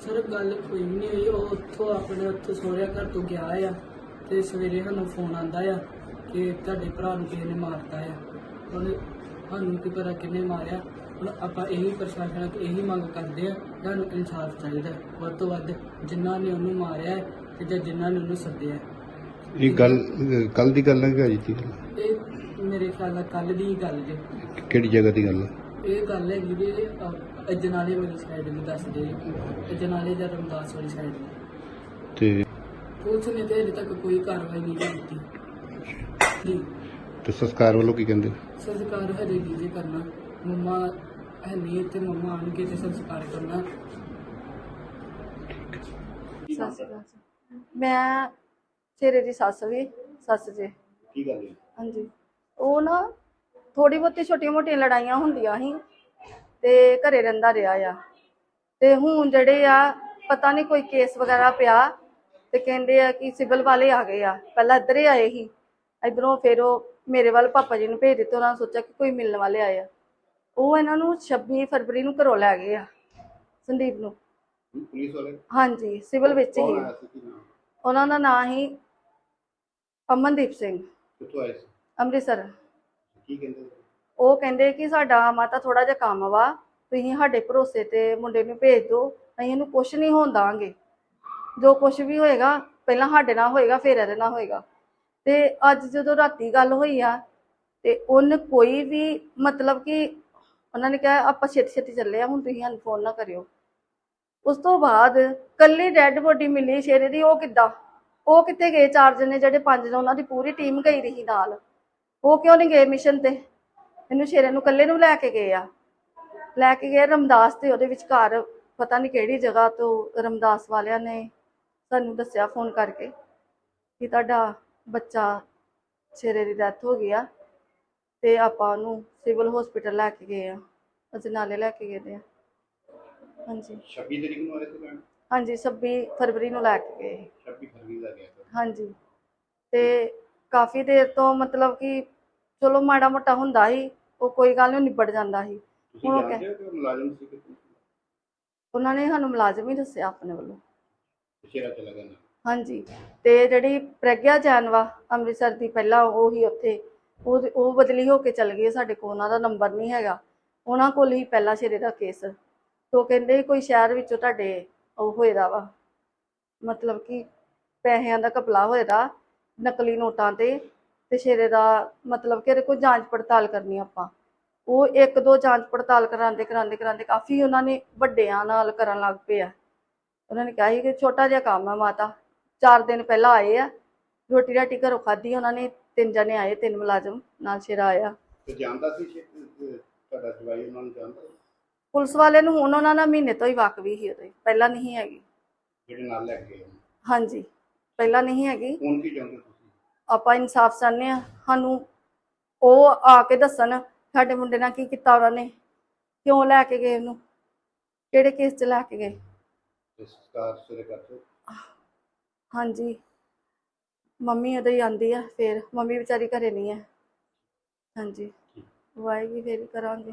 Sir, ਗੱਲ ਕੋਈ ਵੀ ਨਹੀਂ ਹੋਈ। ਉਹ ਉੱਥੋਂ ਆਪਣੇ ਉੱਥੇ ਸੋਹਰਿਆ ਘਰ ਤੋਂ ਗਿਆ ਆ ਤੇ ਸਵੇਰੇ ਸਾਨੂੰ ਫੋਨ ਆਂਦਾ ਆ ਕਿ ਤੁਹਾਡੇ ਭਰਾ ਨੂੰ ਕਿਸੇ ਨੇ ਮਾਰਤਾ ਆ। ਉਹਨੇ ਸਾਨੂੰ ਕੀ ਪਤਾ ਕਿੰਨੇ ਮਾਰਿਆ? ਹੁਣ ਆਪਾਂ ਇਹੀ ਪ੍ਰਸ਼ਾਸਨ ਅੱਗੇ ਇਹੀ ਮੰਗ ਕਰਦੇ ਆ ਸਾਨੂੰ ਇਨਸਾਫ ਚਾਹੀਦਾ ਵੱਧ ਤੋਂ ਵੱਧ ਜਿਨ੍ਹਾਂ ਨੇ ਉਹਨੂੰ ਮਾਰਿਆ ਹੈ ਤੇ ਜਾਂ ਜਿਨ੍ਹਾਂ ਨੇ ਉਹਨੂੰ ਸੱਦਿਆ ਹੈ। ਇਹ ਗੱਲ ਕੱਲ ਦੀ ਗੱਲ ਹੈ ਕਿ ਅੱਜ ਦੀ ਗੱਲ? ਹੈ? ਇਹ ਮੇਰੇ ਖਿਆਲ ਨਾਲ ਕੱਲ ਦੀ ਗੱਲ ਜੇ। ਕਿਹੜੀ ਜਗ੍ਹਾ ਦੀ ਗੱਲ ਹੈ? ਇਹ ਗੱਲ ਹੈਗੀ ਇਹ ਅਜਨਾਲੇ ਵਾਲੀ ਸਾਈਡ ਨੂੰ ਦੱਸਦੇ ਅਜਨਾਲੇ ਜਾਂ ਰਮਦਾਸ ਵਾਲੀ ਸਾਈਡ ਨੂੰ। ਤੇ ਪੁਲਿਸ ਨੇ ਤੇ ਤੱਕ ਕੋਈ ਕਾਰਵਾਈ ਨਹੀਂ ਕੀਤੀ। ਜੀ। ਤੇ ਸੰਸਕਾਰ ਵੱਲੋਂ ਕੀ ਕਹਿੰਦੇ? ਸੰਸਕਾਰ ਹਜੇ ਨਹੀਂ ਜੇ ਕਰਨਾ। ਮੰਮਾ ਹੈ ਨਹੀਂ ਤੇ ਮੰਮਾ ਆਣਗੇ ਤੇ ਸੰਸਕਾਰ ਕਰਨਾ। ਸਤਿ ਸ਼੍ਰੀ ਅਕਾਲ ਜੀ। ਮੈਂ ਸ਼ੇਰੇ ਦੀ ਸੱਸ ਵੀ ਸੱਸ ਜੀ। ਕੀ ਗੱਲ ਹੈ ਹਾਂਜੀ। ਉਹ ਨਾ ਥੋੜੀ ਬਹੁਤੀ ਛੋਟੀਆਂ ਮੋਟੀਆਂ ਲੜਾਈਆਂ ਹੁੰਦੀਆਂ ਸੀ ਤੇ ਘਰੇ ਰਹਿੰਦਾ ਰਿਹਾ ਆ। ਤੇ ਹੁਣ ਜਿਹੜੇ ਆ ਪਤਾ ਨਹੀਂ ਕੋਈ ਕੇਸ ਵਗੈਰਾ ਪਿਆ ਤੇ ਕਹਿੰਦੇ ਆ ਕਿ ਸਿਵਲ ਵਾਲੇ ਆ ਗਏ ਆ। ਪਹਿਲਾਂ ਇੱਧਰ ਹੀ ਆਏ ਸੀ। ਇਧਰੋਂ ਫਿਰ ਉਹ ਮੇਰੇ ਵੱਲ ਪਾਪਾ ਜੀ ਨੂੰ ਭੇਜ ਦਿੱਤੇ ਉਹਨਾਂ ਨੇ ਸੋਚਿਆ ਕਿ ਕੋਈ ਮਿਲਣ ਵਾਲੇ ਆਏ ਆ। ਉਹ ਇਹਨਾਂ ਨੂੰ 26 ਫਰਵਰੀ ਨੂੰ ਘਰੋਂ ਲੈ ਗਏ ਆ ਸੰਦੀਪ ਨੂੰ। ਪੁਲਿਸ ਵਾਲੇ? ਹਾਂਜੀ ਸਿਵਲ ਵਿੱਚ ਹੀ। ਸੀ ਕੀ ਨਾਮ? ਉਹਨਾਂ ਦਾ ਨਾਂ ਸੀ ਅਮਨਦੀਪ ਸਿੰਘ। ਕਿੱਥੋਂ ਆਏ ਸੀ? ਅੰਮ੍ਰਿਤਸਰ। ਕੀ ਕਹਿੰਦੇ ਉਹ ਕਹਿੰਦੇ ਕਿ ਸਾਡਾ ਮਾਤਾ ਥੋੜਾ ਜਿਹਾ ਕੰਮ ਵਾ ਤੁਸੀਂ ਸਾਡੇ ਭਰੋਸੇ ਤੇ ਮੁੰਡੇ ਨੂੰ ਭੇਜ ਦਿਓ ਅਸੀਂ ਇਹਨੂੰ ਕੁਝ ਨਹੀਂ ਹੋਣ ਦਾਂਗੇ। ਜੋ ਕੁਝ ਵੀ ਹੋਏਗਾ ਪਹਿਲਾਂ ਸਾਡੇ ਨਾਲ ਹੋਏਗਾ ਫਿਰ ਇਹਦੇ ਨਾਲ ਹੋਏਗਾ। ਤੇ ਅੱਜ ਜਦੋਂ ਰਾਤੀ ਗੱਲ ਹੋਈ ਆ, ਤੇ ਉਹਨ ਕੋਈ ਵੀ ਮਤਲਬ ਕਿ ਉਹਨਾਂ ਨੇ ਕਿਹਾ ਆਪਾਂ ਛੇਤੀ ਛੇਤੀ ਚੱਲੇ ਆ, ਹੁਣ ਤੁਸੀਂ ਸਾਨੂੰ ਫੋਨ ਨਾ ਕਰਿਓ। ਉਸ ਤੋਂ ਬਾਅਦ ਕੱਲੀ ਡੈੱਡ ਬੋਡੀ ਮਿਲੀ ਸ਼ੇਰੇ ਦੀ, ਉਹ ਕਿੱਦਾਂ? ਉਹ ਕਿੱਥੇ ਗਏ? ਚਾਰ ਜਣੇ ਜਿਹੜੇ ਪੰਜ ਜਣੇ, ਉਹਨਾਂ ਦੀ ਪੂਰੀ ਟੀਮ ਗਈ ਰਹੀ ਨਾਲ। ਉਹ ਕਿਉਂ ਨਹੀਂ ਗਏ ਮਿਸ਼ਨ ਤੇ? ਇਹਨੂੰ ਸ਼ੇਰੇ ਨੂੰ ਇਕੱਲੇ ਨੂੰ ਲੈ ਕੇ ਗਏ ਆ। ਲੈ ਕੇ ਗਏ ਰਮਦਾਸ ਤੇ, ਉਹਦੇ ਵਿਚਕਾਰ ਪਤਾ ਨਹੀਂ ਕਿਹੜੀ ਜਗ੍ਹਾ ਤੋਂ ਰਮਦਾਸ ਵਾਲਿਆਂ ਨੇ ਸਾਨੂੰ ਦੱਸਿਆ ਫੋਨ ਕਰਕੇ ਕਿ ਤੁਹਾਡਾ ਬੱਚਾ ਸ਼ੇਰੇ ਦੀ ਡੈਥ ਹੋ ਗਈ ਆ ਤੇ ਆਪਾਂ ਉਹਨੂੰ ਸਿਵਲ ਹਸਪੀਟਲ ਲੈ ਕੇ ਗਏ ਆ। ਅਸੀਂ ਨਾਲੇ ਲੈ ਕੇ ਗਏ ਦੇ ਆ। ਹਾਂਜੀ। 26 ਤਰੀਕ ਨੂੰ ਆਏ ਸੀ ਲੈਣ ਹਾਂਜੀ 26 ਫਰਵਰੀ ਨੂੰ ਲੈ ਕੇ ਗਏ। 26 ਫਰਵਰੀ ਦਾ ਗਿਆ ਸੀ। ਹਾਂਜੀ। ਤੇ ਕਾਫੀ ਦੇਰ ਤੋਂ ਮਤਲਬ ਕਿ ਚਲੋ ਮਾੜਾ ਮੋਟਾ ਹੁੰਦਾ ਸੀ ਉਹ ਕੋਈ ਗੱਲ ਨਹੀਂ ਨਿਬੜ ਜਾਂਦਾ ਸੀ। ਤੁਸੀਂ ਹੁਣ ਉਹ ਜਾਣਦੇ ਹੋ ਕਿ ਉਹ ਮੁਲਾਜ਼ਮ ਸੀ ਕਿ ਉਹਨਾਂ ਨੇ ਸਾਨੂੰ ਮੁਲਾਜ਼ਮ ਹੀ ਦੱਸਿਆ ਆਪਣੇ ਵੱਲੋਂ। ਸ਼ੇਰਾ ਚਲਾ ਗਿਆ ਹਾਂਜੀ। ਤੇ ਜਿਹੜੀ ਪ੍ਰਗਿਆ ਜੈਨ ਵਾ, ਅੰਮ੍ਰਿਤਸਰ ਦੀ ਪਹਿਲਾਂ ਉਹ ਹੀ ਉੱਥੇ, ਉਹ ਉਹ ਬਦਲੀ ਹੋ ਕੇ ਚਲ ਗਈ ਸਾਡੇ ਕੋਲ, ਉਹਨਾਂ ਦਾ ਨੰਬਰ ਨਹੀਂ ਹੈਗਾ। ਉਹਨਾਂ ਕੋਲ ਹੀ ਪਹਿਲਾ ਸ਼ੇਰੇ ਦਾ ਕੇਸ ਤੋਂ ਕਹਿੰਦੇ ਕੋਈ ਸ਼ਹਿਰ ਵਿੱਚੋਂ ਤੁਹਾਡੇ ਉਹ ਹੋਏਦਾ ਵਾ, ਮਤਲਬ ਕਿ ਪੈਸਿਆਂ ਦਾ ਘਪਲਾ ਹੋਏਦਾ, ਨਕਲੀ ਨੋਟਾਂ ਤੇ ਤੇ ਸ਼ੇਰੇ ਦਾ ਮਤਲਬ ਕਿ ਇਹਦੇ ਕੋਈ ਜਾਂਚ ਪੜਤਾਲ ਕਰਨੀ ਆਪਾਂ। ਉਹ ਇੱਕ ਦੋ ਜਾਂਚ ਪੜਤਾਲ ਕਰਾਉਂਦੇ ਕਰਾਉਂਦੇ ਕਰਾਉਂਦੇ ਕਾਫੀ ਉਹਨਾਂ ਨੇ ਵੱਡਿਆਂ ਨਾਲ ਕਰਨ ਲੱਗ ਪਏ ਆ। ਉਹਨਾਂ ਨੇ ਕਿਹਾ ਸੀ ਕਿ ਛੋਟਾ ਜਿਹਾ ਕੰਮ ਆ ਮਾਤਾ। ਚਾਰ ਦਿਨ ਪਹਿਲਾਂ ਆਏ ਆ। ਰੋਟੀ ਰਾਟੀ ਘਰੋਂ ਖਾਧੀ ਉਹਨਾਂ ਨੇ ਤਿੰਨ ਜਣੇ ਆਏ ਤਿੰਨ ਮੁਲਾਜ਼ਮ ਨਾਲ ਸ਼ੇਰਾ ਆਇਆ। ਤੇ ਜਾਣਦਾ ਸੀ ਸ਼ੇ- ਅਹ ਤੁਹਾਡਾ ਜਵਾਈ ਉਹਨਾਂ ਨੂੰ ਜਾਣਦਾ ਸੀ? ਪੁਲਿਸ ਵਾਲੇ ਨੂੰ ਹੁਣ ਉਹਨਾਂ ਨਾਲ ਮਹੀਨੇ ਤੋਂ ਹੀ ਵਾਕਵੀ ਸੀ ਉਹਦੇ ਪਹਿਲਾਂ ਨਹੀਂ ਹੈਗੀ। ਜਿਹੜੇ ਨਾਲ ਲੈ ਕੇ ਗਏ ਉਹਨੂੰ। ਹਾਂਜੀ ਪਹਿਲਾਂ ਨਹੀਂ ਹੈਗੀ। ਹੁਣ ਕੀ ਚਾਹੁੰਦੇ ਤੁਸੀਂ? ਆਪਾਂ ਇਨਸਾਫ ਚਾਹੁੰਦੇ ਆ ਸਾਨੂੰ ਉਹ ਆ ਕੇ ਦੱਸਣ ਸਾਡੇ ਮੁੰਡੇ ਨਾਲ ਕੀ ਕੀਤਾ ਉਹਨਾਂ ਨੇ ਕਿਉਂ ਲੈ ਕੇ ਗਏ ਉਹਨੂੰ ਕਿਹੜੇ ਕੇਸ 'ਚ ਲੈ ਕੇ ਗਏ। ਤੇ ਸੰਸਕਾਰ ਸਵੇਰੇ ਕਰਦੇ ਹਾਂਜੀ। ਮੰਮੀ ਉਹਦੇ ਹੀ ਆਂਦੀ ਆ ਫੇਰ ਮੰਮੀ ਵਿਚਾਰੀ ਘਰੇ ਨਹੀਂ ਹੈ ਹਾਂਜੀ। ਵਾਏਗੀ ਫੇਰ ਕਰਾਂਗੇ।